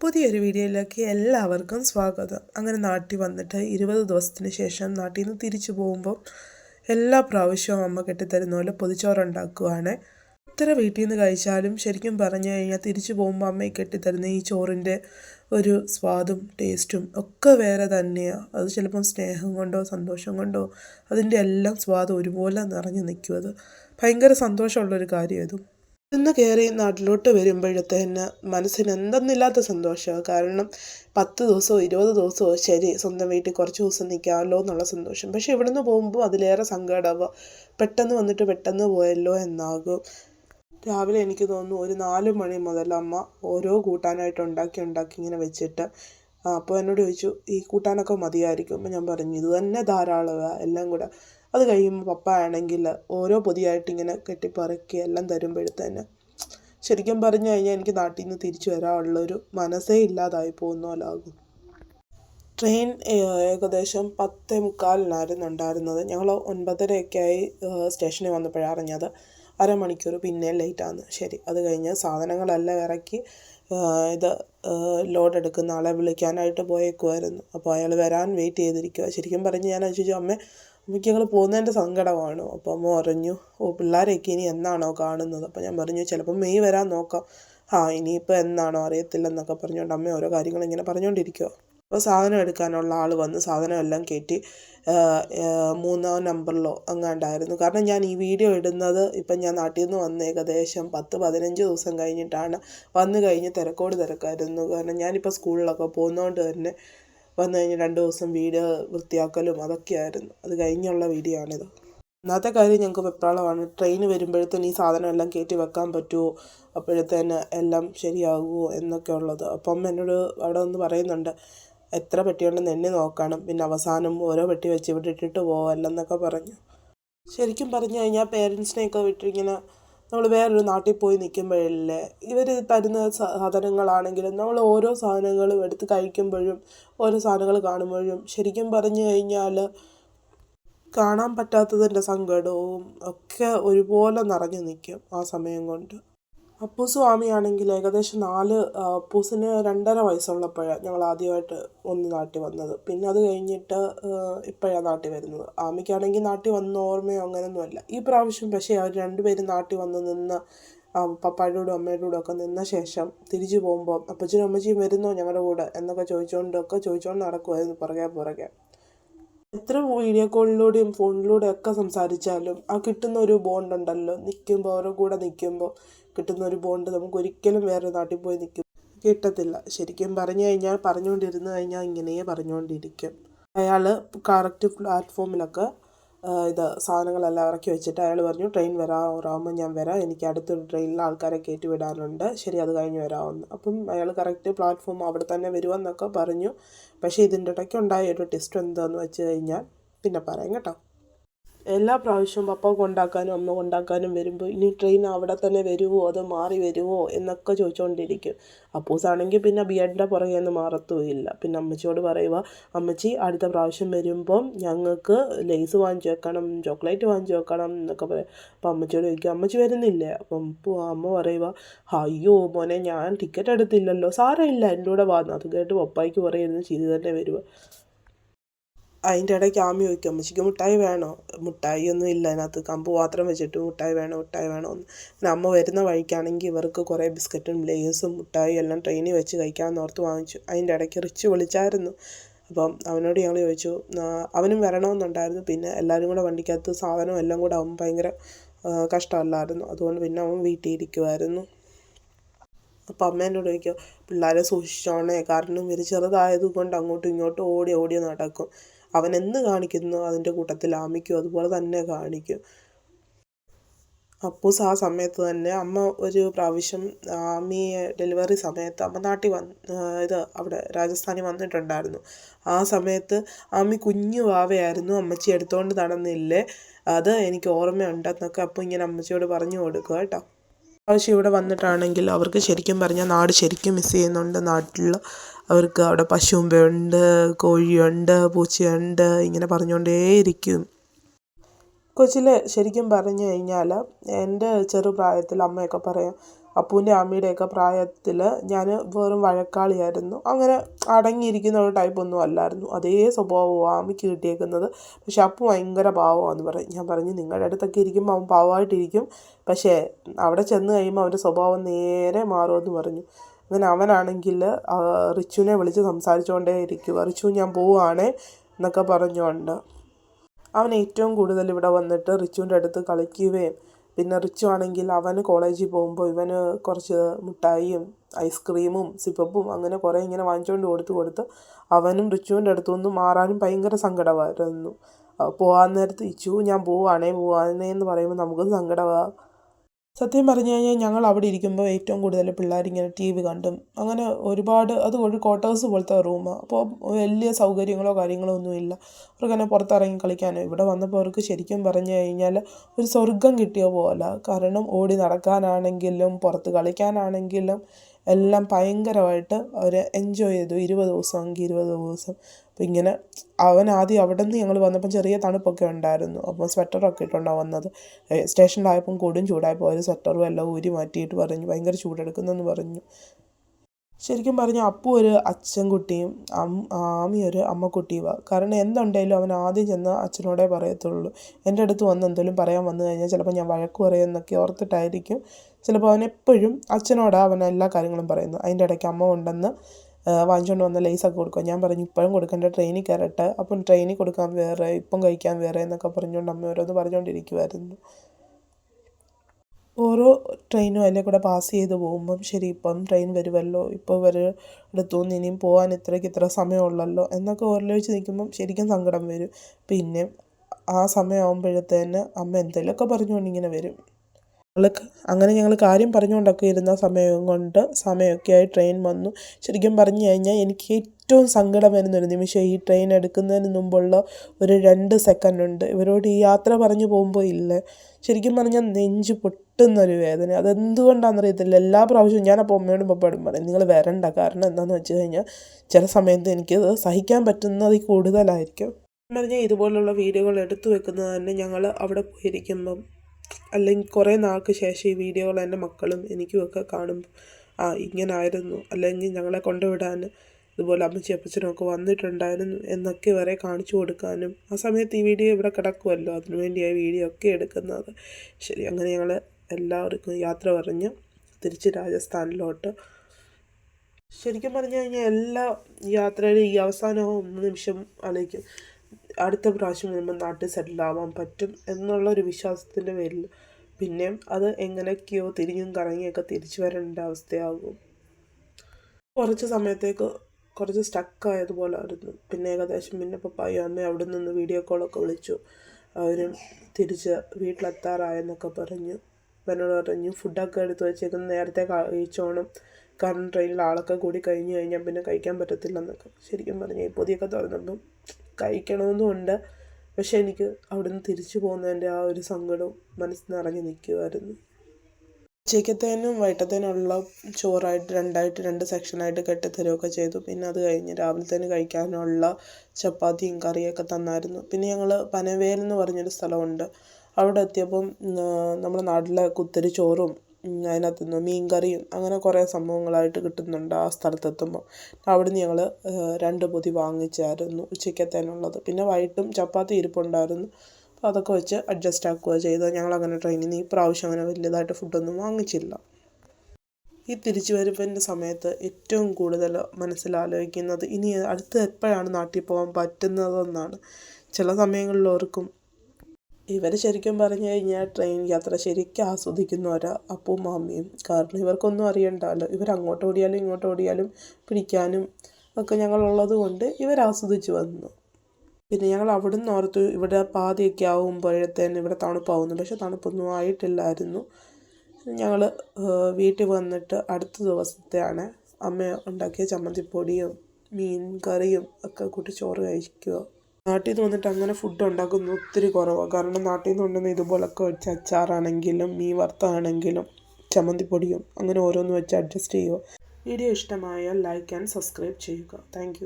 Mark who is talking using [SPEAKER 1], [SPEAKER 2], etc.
[SPEAKER 1] പുതിയൊരു വീഡിയോയിലേക്ക് എല്ലാവർക്കും സ്വാഗതം. അങ്ങനെ നാട്ടിൽ വന്നിട്ട് ഇരുപത് ദിവസത്തിന് ശേഷം നാട്ടിൽ നിന്ന് തിരിച്ചു പോകുമ്പോൾ എല്ലാ പ്രാവശ്യവും അമ്മ കെട്ടിത്തരുന്ന പോലെ പൊതിച്ചോറുണ്ടാക്കുവാണ്. എത്ര വീട്ടിൽ നിന്ന് കഴിച്ചാലും ശരിക്കും പറഞ്ഞു കഴിഞ്ഞാൽ തിരിച്ചു പോകുമ്പോൾ അമ്മ കെട്ടിത്തരുന്ന ഈ ചോറിന്റെ ഒരു സ്വാദും ടേസ്റ്റും ഒക്കെ വേറെ തന്നെയാണ് അത് ചിലപ്പം സ്നേഹം കൊണ്ടോ സന്തോഷം കൊണ്ടോ അതിന്റെ എല്ലാം സ്വാദ് ഒരുപോലെ നിറഞ്ഞു നിൽക്കും അത്. ഭയങ്കര സന്തോഷമുള്ളൊരു കാര്യം ഇതും. ഇന്ന് കയറി നാട്ടിലോട്ട് വരുമ്പോഴത്തേന് മനസ്സിന് എന്തെന്നില്ലാത്ത സന്തോഷമാണ്. കാരണം പത്ത് ദിവസമോ ഇരുപത് ദിവസമോ ശരി സ്വന്തം വീട്ടിൽ കുറച്ച് ദിവസം നിൽക്കാമല്ലോ എന്നുള്ള സന്തോഷം. പക്ഷേ ഇവിടുന്ന് പോകുമ്പോൾ അതിലേറെ സങ്കടമാവുക പെട്ടെന്ന് വന്നിട്ട് പെട്ടെന്ന് പോയല്ലോ എന്നാകും. രാവിലെ എനിക്ക് തോന്നുന്നു ഒരു നാല് മണി മുതൽ അമ്മ ഓരോ കൂട്ടാനായിട്ട് ഉണ്ടാക്കി ഉണ്ടാക്കി ഇങ്ങനെ വെച്ചിട്ട് അപ്പോൾ എന്നോട് ചോദിച്ചു ഈ കൂട്ടാനൊക്കെ മതിയായിരിക്കും? അപ്പോൾ ഞാൻ പറഞ്ഞു ഇത് തന്നെ ധാരാളമാണ് എല്ലാം കൂടെ. അത് കഴിയുമ്പോൾ പപ്പ ആണെങ്കിൽ ഓരോ പൊതിയായിട്ട് ഇങ്ങനെ കെട്ടിപ്പറക്കി എല്ലാം തരുമ്പോഴത്തേന് ശരിക്കും പറഞ്ഞു കഴിഞ്ഞാൽ എനിക്ക് നാട്ടിൽ നിന്ന് തിരിച്ചു വരാനുള്ളൊരു മനസ്സേ ഇല്ലാതായി പോകുന്ന പോലെ ട്രെയിൻ ഏകദേശം പത്തേ മുക്കാലിനായിരുന്നു ഉണ്ടായിരുന്നത്. ഞങ്ങൾ ഒൻപതരയൊക്കെയായി സ്റ്റേഷനിൽ വന്നപ്പോഴാണ് അറിഞ്ഞത്. അരമണിക്കൂർ പിന്നെ ലേറ്റാന്ന്. ശരി അത് കഴിഞ്ഞ് സാധനങ്ങളെല്ലാം ഇറക്കി ഇത് ലോഡ് എടുക്കുന്ന ആളെ വിളിക്കാനായിട്ട് പോയേക്കുമായിരുന്നു അപ്പോൾ അയാൾ വരാൻ വെയിറ്റ് ചെയ്തിരിക്കുക ശരിക്കും പറഞ്ഞ് ഞാൻ ചോദിച്ചു അമ്മ അമ്മയ്ക്ക് ഞങ്ങൾ പോകുന്നതിന്റെ സങ്കടമാണ്? അപ്പോൾ അമ്മ പറഞ്ഞു ഓ പിള്ളേരെയൊക്കെ ഇനി എന്നാണോ കാണുന്നത്? അപ്പോൾ ഞാൻ പറഞ്ഞു ചിലപ്പോൾ മെയ് വരാൻ നോക്കാം. ആ ഇനിയിപ്പോൾ എന്നാണോ അറിയത്തില്ലെന്നൊക്കെ പറഞ്ഞുകൊണ്ട് അമ്മ ഓരോ കാര്യങ്ങൾ ഇങ്ങനെ പറഞ്ഞുകൊണ്ടിരിക്കുക അപ്പോൾ സാധനം എടുക്കാനുള്ള ആൾ വന്ന് സാധനമെല്ലാം കയറ്റി മൂന്നാം നമ്പറിലോ അങ്ങാണ്ടായിരുന്നു കാരണം ഞാൻ ഈ വീഡിയോ ഇടുന്നത് ഇപ്പം ഞാൻ നാട്ടിൽ നിന്ന് വന്ന് ഏകദേശം പത്ത് പതിനഞ്ച് ദിവസം കഴിഞ്ഞിട്ടാണ്. വന്നു കഴിഞ്ഞ് തിരക്കോട് തിരക്കായിരുന്നു. കാരണം ഞാനിപ്പോൾ സ്കൂളിലൊക്കെ പോകുന്നതുകൊണ്ട് തന്നെ വന്നു കഴിഞ്ഞ് രണ്ട് ദിവസം വീട് വൃത്തിയാക്കലും അതൊക്കെയായിരുന്നു. അത് കഴിഞ്ഞുള്ള വീഡിയോ ആണിത്. ഒന്നാമത്തെ കാര്യം ഞങ്ങൾക്ക് വെപ്രാളമാണ്. ട്രെയിൻ വരുമ്പോഴത്തേന് ഈ സാധനം എല്ലാം കയറ്റി വെക്കാൻ പറ്റുമോ? അപ്പോഴത്തേന് എല്ലാം ശരിയാകുമോ എന്നൊക്കെ ഉള്ളത്. അപ്പം എന്നോട് അവിടെ ഒന്ന് പറയുന്നുണ്ട് എത്ര പെട്ടിയുണ്ടെന്ന് എണ്ണി നോക്കണം. പിന്നെ അവസാനം ഓരോ പെട്ടി വെച്ച് ഇവിടെ ഇട്ടിട്ട് പോകല്ലെന്നൊക്കെ പറഞ്ഞു. ശരിക്കും പറഞ്ഞു കഴിഞ്ഞാൽ പേരൻസിനെയൊക്കെ വിട്ടിങ്ങനെ നമ്മൾ വേറൊരു നാട്ടിൽ പോയി നിൽക്കുമ്പോഴല്ലേ ഇവർ തരുന്ന സാധനങ്ങളാണെങ്കിലും നമ്മൾ ഓരോ സാധനങ്ങളും എടുത്ത് കഴിക്കുമ്പോഴും ഓരോ സാധനങ്ങൾ കാണുമ്പോഴും ശരിക്കും പറഞ്ഞു കഴിഞ്ഞാൽ കാണാൻ പറ്റാത്തതിന്റെ സങ്കടവും ഒക്കെ ഒരുപോലെ നിറഞ്ഞു നിൽക്കും ആ സമയം കൊണ്ട്. അപ്പൂസ് സ്വാമിയാണെങ്കിൽ ഏകദേശം നാല് അപ്പൂസിന് രണ്ടര വയസ്സുള്ളപ്പോഴാണ് ഞങ്ങൾ ആദ്യമായിട്ട് ഒന്ന് നാട്ടിൽ വന്നത്. പിന്നെ അത് കഴിഞ്ഞിട്ട് ഇപ്പോഴാണ് നാട്ടിൽ വരുന്നത്. ആമിക്കാണെങ്കിൽ നാട്ടിൽ വന്ന ഓർമ്മയോ അങ്ങനെയൊന്നുമല്ല ഈ പ്രാവശ്യം പക്ഷേ അവർ രണ്ടുപേരും നാട്ടിൽ വന്ന് നിന്ന് പപ്പായുടെ കൂടെ അമ്മയുടെ കൂടെ ഒക്കെ നിന്ന ശേഷം തിരിച്ചു പോകുമ്പോൾ അപ്പച്ചനും അമ്മച്ചിയും വരുന്നോ ഞങ്ങളുടെ കൂടെ എന്നൊക്കെ ചോദിച്ചുകൊണ്ടൊക്കെ ചോദിച്ചുകൊണ്ട് നടക്കുമായിരുന്നു പുറകെ പുറകെ. എത്ര വീഡിയോ കോളിലൂടെയും ഫോണിലൂടെയും ഒക്കെ സംസാരിച്ചാലും ആ കിട്ടുന്ന ഒരു ബോണ്ട് ഉണ്ടല്ലോ. നിൽക്കുമ്പോൾ അവരുടെ കൂടെ നിൽക്കുമ്പോൾ കിട്ടുന്ന ഒരു ബോണ്ട് നമുക്ക് ഒരിക്കലും വേറെ നാട്ടിൽ പോയി നിൽക്കും കിട്ടത്തില്ല. ശരിക്കും പറഞ്ഞു കഴിഞ്ഞാൽ പറഞ്ഞുകൊണ്ടിരുന്നു കഴിഞ്ഞാൽ ഇങ്ങനെയേ പറഞ്ഞുകൊണ്ടിരിക്കും. അയാൾ കറക്റ്റ് പ്ലാറ്റ്ഫോമിലൊക്കെ ഇത് സാധനങ്ങളെല്ലാം ഇറക്കി വെച്ചിട്ട് അയാൾ പറഞ്ഞു ട്രെയിൻ വരാറാകുമ്പോൾ ഞാൻ വരാം. എനിക്ക് അടുത്തൊരു ട്രെയിനിൽ ആൾക്കാരെ കയറ്റി വിടാനുണ്ട്. ശരി അത് കഴിഞ്ഞ് വരാമെന്ന് അപ്പം അയാൾ കറക്റ്റ് പ്ലാറ്റ്ഫോം അവിടെ തന്നെ വരുമെന്നൊക്കെ പറഞ്ഞു. പക്ഷേ ഇതിന്റെ ഇടയ്ക്ക് ഉണ്ടായ ഒരു ടെസ്റ്റ് എന്താണെന്ന് വെച്ച് കഴിഞ്ഞാൽ പിന്നെ പറയാം കേട്ടോ. എല്ലാ പ്രാവശ്യവും പപ്പ കൊണ്ടാക്കാനും അമ്മ കൊണ്ടാക്കാനും വരുമ്പോൾ ഇനി ട്രെയിൻ അവിടെ തന്നെ വരുമോ അതോ മാറി വരുമോ എന്നൊക്കെ ചോദിച്ചുകൊണ്ടിരിക്കും. അപ്പൂസാണെങ്കിൽ പിന്നെ ബിയഡിന്റെ പുറകെ ഒന്നും മാറത്തുമില്ല. പിന്നെ അമ്മച്ചിയോട് പറയുക അമ്മച്ചി അടുത്ത പ്രാവശ്യം വരുമ്പം ഞങ്ങൾക്ക് ലേസ് വാങ്ങിച്ചു വെക്കണം ചോക്ലേറ്റ് വാങ്ങിച്ചു വെക്കണം എന്നൊക്കെ പറയും. അപ്പം അമ്മച്ചിയോട് ചോദിക്കും അമ്മച്ചി വരുന്നില്ലേ? അപ്പം അമ്മ പറയുക അയ്യോ മോനെ ഞാൻ ടിക്കറ്റ് എടുത്തില്ലല്ലോ സാരമില്ല എന്റെ കൂടെ വന്നു അത് കേട്ട് പപ്പായ്ക്ക് പറയുന്നത് ചെയ്ത് തന്നെ വരുക അതിന്റെ ഇടയ്ക്ക് ആമി ചോദിക്കും അമ്മച്ചിക്ക് മുട്ടായി വേണോ? മുട്ടായി ഒന്നും ഇല്ല അതിനകത്ത് കമ്പ് മാത്രം വെച്ചിട്ട് മുട്ടായി വേണോ മുട്ടായി വേണോ? എന്ന്. പിന്നെ അമ്മ വരുന്ന വഴിക്കാണെങ്കിൽ ഇവർക്ക് കുറേ ബിസ്ക്കറ്റും ലേസും മുട്ടായി എല്ലാം ട്രെയിനിൽ വെച്ച് കഴിക്കാമെന്ന് ഓർത്ത് വാങ്ങിച്ചു. അതിന്റെ ഇടയ്ക്ക് റിച്ച് വിളിച്ചായിരുന്നു. അപ്പം അവനോട് ഞങ്ങൾ ചോദിച്ചു അവനും വരണമെന്നുണ്ടായിരുന്നു. പിന്നെ എല്ലാവരും കൂടെ വണ്ടിക്കകത്ത് സാധനം എല്ലാം കൂടെ അവൻ ഭയങ്കര കഷ്ടമല്ലായിരുന്നു. അതുകൊണ്ട് പിന്നെ അവൻ വീട്ടിൽ ഇരിക്കുമായിരുന്നു അപ്പം അമ്മ എന്നോട് ചോദിക്കും പിള്ളേരെ സൂക്ഷിച്ചോണേ കാരണം ഇവർ ചെറുതായത് കൊണ്ട് അങ്ങോട്ടും ഇങ്ങോട്ടും ഓടി ഓടി നടക്കും. അവൻ എന്ത് കാണിക്കുന്നു അതിന്റെ കൂട്ടത്തിൽ ആമിക്കും അതുപോലെ തന്നെ കാണിക്കും. അപ്പൂസ് ആ സമയത്ത് തന്നെ അമ്മ ഒരു പ്രാവശ്യം ആമിയെ ഡെലിവറി സമയത്ത് അമ്മ നാട്ടിൽ വന്ന് ഇത് അവിടെ രാജസ്ഥാനിൽ വന്നിട്ടുണ്ടായിരുന്നു. ആ സമയത്ത് ആമി കുഞ്ഞു വാവയായിരുന്നു അമ്മച്ചി എടുത്തുകൊണ്ട് നടന്നില്ലേ? അത് എനിക്ക് ഓർമ്മയുണ്ടെന്നൊക്കെ അപ്പോൾ ഇങ്ങനെ അമ്മച്ചിയോട് പറഞ്ഞു കൊടുക്കുക കേട്ടോ. പ്രാവശ്യം ഇവിടെ വന്നിട്ടാണെങ്കിൽ അവർക്ക് ശരിക്കും പറഞ്ഞാൽ നാട് ശരിക്കും മിസ് ചെയ്യുന്നുണ്ട്. നാട്ടിൽ അവർക്ക് അവിടെ പശുമ്പുണ്ട് കോഴിയുണ്ട് പൂച്ചയുണ്ട് ഇങ്ങനെ പറഞ്ഞുകൊണ്ടേയിരിക്കും കൊച്ചിലെ ശരിക്കും പറഞ്ഞു കഴിഞ്ഞാൽ എന്റെ ചെറുപ്രായത്തിൽ അമ്മയൊക്കെ പറയും അപ്പൂന്റെ അമ്മയുടെയൊക്കെ പ്രായത്തിൽ ഞാൻ വെറും വഴക്കാളിയായിരുന്നു. അങ്ങനെ അടങ്ങിയിരിക്കുന്ന ഒരു ടൈപ്പൊന്നും അല്ലായിരുന്നു. അതേ സ്വഭാവവും അമ്മയ്ക്ക് കിട്ടിയേക്കുന്നത്. പക്ഷെ അപ്പു ഭയങ്കര പാവമാണെന്ന് പറയും. ഞാൻ പറഞ്ഞു നിങ്ങളുടെ അടുത്തൊക്കെ ഇരിക്കുമ്പോൾ അവൻ പാവമായിട്ടിരിക്കും. പക്ഷേ അവിടെ ചെന്ന് കഴിയുമ്പോൾ അവന്റെ സ്വഭാവം നേരെ മാറുമെന്ന് പറഞ്ഞു. അങ്ങനെ അവനാണെങ്കിൽ റിച്ചുവിനെ വിളിച്ച് സംസാരിച്ചുകൊണ്ടേ ഇരിക്കുക റിച്ചു ഞാൻ പോവുകയാണേ എന്നൊക്കെ പറഞ്ഞുകൊണ്ട് അവൻ ഏറ്റവും കൂടുതൽ ഇവിടെ വന്നിട്ട് റിച്ചുവിന്റെ അടുത്ത് കളിക്കുകയും പിന്നെ റിച്ചു ആണെങ്കിൽ അവന് കോളേജിൽ പോകുമ്പോൾ ഇവന് കുറച്ച് മിഠായിയും ഐസ്ക്രീമും സിപ്പപ്പും അങ്ങനെ കുറേ ഇങ്ങനെ വാങ്ങിച്ചുകൊണ്ട് കൊടുത്ത് കൊടുത്ത് അവനും റിച്ചുവിന്റെ അടുത്തുനിന്ന് മാറാനും ഭയങ്കര സങ്കടമായിരുന്നു. പോകാൻ നേരത്ത് ഇച്ചു ഞാൻ പോവാണേ പോവാനേ എന്ന് പറയുമ്പോൾ നമുക്കും സങ്കടമാണ് സത്യം പറഞ്ഞു കഴിഞ്ഞാൽ ഞങ്ങൾ അവിടെ ഇരിക്കുമ്പോൾ ഏറ്റവും കൂടുതൽ പിള്ളേർ ഇങ്ങനെ ടി വി കണ്ടും. അങ്ങനെ ഒരുപാട് അത് ഒരു ക്വാർട്ടേഴ്സ് പോലത്തെ റൂമാണ് അപ്പോൾ വലിയ സൗകര്യങ്ങളോ കാര്യങ്ങളോ ഒന്നുമില്ല അവർക്കങ്ങനെ പുറത്തിറങ്ങി കളിക്കാനോ. ഇവിടെ വന്നപ്പോൾ അവർക്ക് ശരിക്കും പറഞ്ഞു കഴിഞ്ഞാൽ ഒരു സ്വർഗം കിട്ടിയ പോലെ. കാരണം ഓടി നടക്കാനാണെങ്കിലും പുറത്ത് കളിക്കാനാണെങ്കിലും എല്ലാം ഭയങ്കരമായിട്ട് അവർ എൻജോയ് ചെയ്തു. ഇരുപത് ദിവസമെങ്കിൽ ഇരുപത് ദിവസം. അപ്പോൾ ഇങ്ങനെ അവൻ ആദ്യം അവിടെ നിന്ന് ഞങ്ങൾ വന്നപ്പോൾ ചെറിയ തണുപ്പൊക്കെ ഉണ്ടായിരുന്നു. അപ്പോൾ സ്വെറ്ററൊക്കെ ഇട്ടുണ്ടാവും വന്നത്. സ്റ്റേഷനിലായപ്പം കൊടും ചൂടായപ്പോൾ ഒരു സ്വെറ്ററും എല്ലാം ഊരി മാറ്റിയിട്ട് പറഞ്ഞു. ഭയങ്കര ചൂടെടുക്കുന്നെന്ന് പറഞ്ഞു. ശരിക്കും പറഞ്ഞാൽ അപ്പു ഒരു അച്ഛൻ അച്ഛൻകുട്ടിയും ആമി ഒരു അമ്മക്കുട്ടിയുമാണ് കാരണം എന്തുണ്ടെങ്കിലും അവൻ ആദ്യം ചെന്ന് അച്ഛനോടേ പറയത്തുള്ളൂ. എന്റെ അടുത്ത് വന്ന് എന്തെങ്കിലും പറയാൻ വന്നു കഴിഞ്ഞാൽ ചിലപ്പോൾ ഞാൻ വഴക്ക് പറയുമെന്നൊക്കെ ഓർത്തിട്ടായിരിക്കും. ചിലപ്പോൾ അവൻ എപ്പോഴും അച്ഛനോടാണ് അവൻ എല്ലാ കാര്യങ്ങളും പറയുന്നത്. അതിന്റെ ഇടയ്ക്ക് അമ്മ ഉണ്ടെന്ന് വാങ്ങിച്ചുകൊണ്ട് വന്ന ലേസൊക്കെ കൊടുക്കുക ഞാൻ പറഞ്ഞു ഇപ്പോഴും കൊടുക്കേണ്ട ട്രെയിനിൽ കയറട്ടെ. അപ്പം ട്രെയിനിൽ കൊടുക്കാൻ വേറെ ഇപ്പം കഴിക്കാൻ വേറെ എന്നൊക്കെ പറഞ്ഞുകൊണ്ട് അമ്മ ഓരോന്ന് പറഞ്ഞുകൊണ്ടിരിക്കുമായിരുന്നു ഓരോ ട്രെയിനും അതിലെ കൂടെ പാസ് ചെയ്ത് പോകുമ്പം ശരി ഇപ്പം ട്രെയിൻ വരുമല്ലോ ഇപ്പോൾ ഇവർ എടുത്തു ഇനിയും പോകാൻ ഇത്രയ്ക്ക് ഇത്ര സമയമുള്ളല്ലോ. എന്നൊക്കെ ഓർലോചിച്ച് നിൽക്കുമ്പം ശരിക്കും സങ്കടം വരും. പിന്നെ ആ സമയമാകുമ്പോഴത്തേന് അമ്മ എന്തെങ്കിലുമൊക്കെ പറഞ്ഞുകൊണ്ട് ഇങ്ങനെ വരും. അങ്ങനെ ഞങ്ങൾ കാര്യം പറഞ്ഞുകൊണ്ടൊക്കെ ഇരുന്ന സമയം കൊണ്ട് സമയമൊക്കെ ആയി ട്രെയിൻ വന്നു. ശരിക്കും പറഞ്ഞു കഴിഞ്ഞാൽ എനിക്ക് ഏറ്റവും സങ്കടം വരുന്നൊരു നിമിഷം ഈ ട്രെയിൻ എടുക്കുന്നതിന് മുമ്പുള്ള ഒരു രണ്ട് സെക്കൻഡ് ഉണ്ട്. ഇവരോട് ഈ യാത്ര പറഞ്ഞു പോകുമ്പോൾ ഇല്ല. ശരിക്കും പറഞ്ഞാൽ നെഞ്ച് പൊട്ടുന്നൊരു വേദന. അതെന്തുകൊണ്ടാണെന്നറിയത്തില്ല. എല്ലാ പ്രാവശ്യവും ഞാൻ അപ്പോൾ അമ്മയോടും പപ്പയോടും പറയും നിങ്ങൾ വരണ്ട. കാരണം എന്താണെന്ന് വെച്ച് കഴിഞ്ഞാൽ ചില സമയത്ത് എനിക്കത് സഹിക്കാൻ പറ്റുന്നതിൽ കൂടുതലായിരിക്കും. പറഞ്ഞാൽ ഇതുപോലുള്ള വീഡിയോകൾ എടുത്തു വെക്കുന്നത് തന്നെ ഞങ്ങൾ അവിടെ പോയിരിക്കുമ്പം അല്ലെങ്കിൽ കുറേ നാൾക്ക് ശേഷം ഈ വീഡിയോകൾ എന്റെ മക്കളും എനിക്കുമൊക്കെ കാണും. ആ ഇങ്ങനായിരുന്നു. അല്ലെങ്കിൽ ഞങ്ങളെ കൊണ്ടുവിടാൻ ഇതുപോലെ അമ്മച്ചി അപ്പച്ചനും ഒക്കെ വന്നിട്ടുണ്ടായിരുന്നു എന്നൊക്കെ വരെ കാണിച്ചു കൊടുക്കാനും ആ സമയത്ത് ഈ വീഡിയോ ഇവിടെ കിടക്കുമല്ലോ. അതിനുവേണ്ടിയായി വീഡിയോ ഒക്കെ എടുക്കുന്നത്. ശരി അങ്ങനെ ഞങ്ങൾ എല്ലാവർക്കും യാത്ര പറഞ്ഞ് തിരിച്ച് രാജസ്ഥാനിലോട്ട്. ശരിക്കും പറഞ്ഞു കഴിഞ്ഞാൽ എല്ലാ യാത്രയിലും ഈ അവസാനവും നിമിഷം ആലോചിക്കും. അടുത്ത പ്രാവശ്യം വരുമ്പോൾ നാട്ടിൽ സെറ്റിലാവാൻ പറ്റും എന്നുള്ള ഒരു വിശ്വാസത്തിന്റെ പേരിൽ പിന്നെയും അത് എങ്ങനെയൊക്കെയോ തിരിഞ്ഞും കറങ്ങിയൊക്കെ തിരിച്ചു വരേണ്ട അവസ്ഥയാകും. കുറച്ച് സമയത്തേക്ക് കുറച്ച് സ്റ്റക്കായതുപോലെ ആയിരുന്നു പിന്നെ ഏകദേശം പിന്നെ പപ്പായും അമ്മയും അവിടെ നിന്ന് വീഡിയോ കോളൊക്കെ വിളിച്ചു. അവരും തിരിച്ച് വീട്ടിലെത്താറായെന്നൊക്കെ പറഞ്ഞു. എന്നോട് പറഞ്ഞു ഫുഡൊക്കെ എടുത്ത് വെച്ചേക്കുന്ന നേരത്തെ കഴിച്ചോണം. കാരണം ട്രെയിനിൽ ആളൊക്കെ കൂടി കഴിഞ്ഞ് കഴിഞ്ഞാൽ പിന്നെ കഴിക്കാൻ പറ്റത്തില്ലെന്നൊക്കെ. ശരിക്കും പറഞ്ഞു പൊതിയൊക്കെ തുറന്നപ്പം കഴിക്കണമെന്നുണ്ട് പക്ഷെ എനിക്ക് അവിടെ നിന്ന് തിരിച്ചു പോകുന്നതിന്റെ ആ ഒരു സങ്കടവും മനസ്സിൽ നിറഞ്ഞു നിൽക്കുമായിരുന്നു ഉച്ചയ്ക്കത്തേനും വൈകിട്ടത്തേനുള്ള ചോറായിട്ട് രണ്ടായിട്ട് രണ്ട് സെക്ഷനായിട്ട് കെട്ടിത്തരുകയൊക്കെ ചെയ്തു. പിന്നെ അത് കഴിഞ്ഞ് രാവിലത്തേന് കഴിക്കാനുള്ള ചപ്പാത്തിയും കറിയൊക്കെ തന്നായിരുന്നു. പിന്നെ ഞങ്ങൾ പനവേൽ എന്ന് പറഞ്ഞൊരു സ്ഥലമുണ്ട്. അവിടെ എത്തിയപ്പം നമ്മുടെ നാട്ടിലെ കുത്തരി ചോറും അതിനകത്ത് നിന്ന് മീൻ കറിയും അങ്ങനെ കുറേ സംഭവങ്ങളായിട്ട് കിട്ടുന്നുണ്ട് ആ സ്ഥലത്തെത്തുമ്പോൾ അവിടുന്ന് ഞങ്ങൾ രണ്ട് പൊതി വാങ്ങിച്ചായിരുന്നു ഉച്ചയ്ക്കത്തേനുള്ളത്. പിന്നെ വൈകിട്ടും ചപ്പാത്തി ഇരിപ്പുണ്ടായിരുന്നു. അപ്പോൾ അതൊക്കെ വെച്ച് അഡ്ജസ്റ്റ് ആക്കുക ചെയ്ത് ഞങ്ങളങ്ങനെ ട്രെയിനിൽ നിന്ന് ഈ പ്രാവശ്യം അങ്ങനെ വലിയതായിട്ട് ഫുഡൊന്നും വാങ്ങിച്ചില്ല. ഈ തിരിച്ചു വരുമ്പിന്റെ സമയത്ത് ഏറ്റവും കൂടുതൽ മനസ്സിലാലോചിക്കുന്നത് ഇനി അടുത്ത് എപ്പോഴാണ് നാട്ടിൽ പോകാൻ പറ്റുന്നതെന്നാണ്. ചില സമയങ്ങളിൽ ഓർക്കും ഇവർ ശരിക്കും പറഞ്ഞു കഴിഞ്ഞാൽ ട്രെയിൻ യാത്ര ശരിക്കും ആസ്വദിക്കുന്നവരാ അപ്പവും മാമിയും. കാരണം ഇവർക്കൊന്നും അറിയണ്ടല്ലോ ഇവർ അങ്ങോട്ട് ഓടിയാലും ഇങ്ങോട്ട് ഓടിയാലും പിടിക്കാനും ഒക്കെ ഞങ്ങളുള്ളത് കൊണ്ട് ഇവർ ആസ്വദിച്ച് വന്നു. പിന്നെ ഞങ്ങൾ അവിടുന്ന് ഓർത്തു ഇവിടെ പാതിയൊക്കെ ആകുമ്പോഴത്തേന് ഇവിടെ തണുപ്പാവുന്നു പക്ഷെ തണുപ്പൊന്നും ആയിട്ടില്ലായിരുന്നു. ഞങ്ങൾ വീട്ടിൽ വന്നിട്ട് അടുത്ത ദിവസത്തെയാണ് അമ്മ ഉണ്ടാക്കിയ ചമ്മന്തിപ്പൊടിയും മീൻ കറിയും ഒക്കെ കൂട്ടി ചോറ് കഴിക്കുക നാട്ടിൽ നിന്ന് വന്നിട്ട് അങ്ങനെ ഫുഡ് ഉണ്ടാക്കുന്നത് ഒത്തിരി കുറവാണ് കാരണം നാട്ടിൽ നിന്ന് കൊണ്ടുവന്ന ഇതുപോലൊക്കെ വെച്ച് അച്ചാറാണെങ്കിലും മീൻ വറുത്താണെങ്കിലും ചമ്മന്തിപ്പൊടിയും അങ്ങനെ ഓരോന്ന് വെച്ച് അഡ്ജസ്റ്റ് ചെയ്യുക. വീഡിയോ ഇഷ്ടമായാൽ ലൈക്ക് ആൻഡ് സബ്സ്ക്രൈബ് ചെയ്യുക. താങ്ക്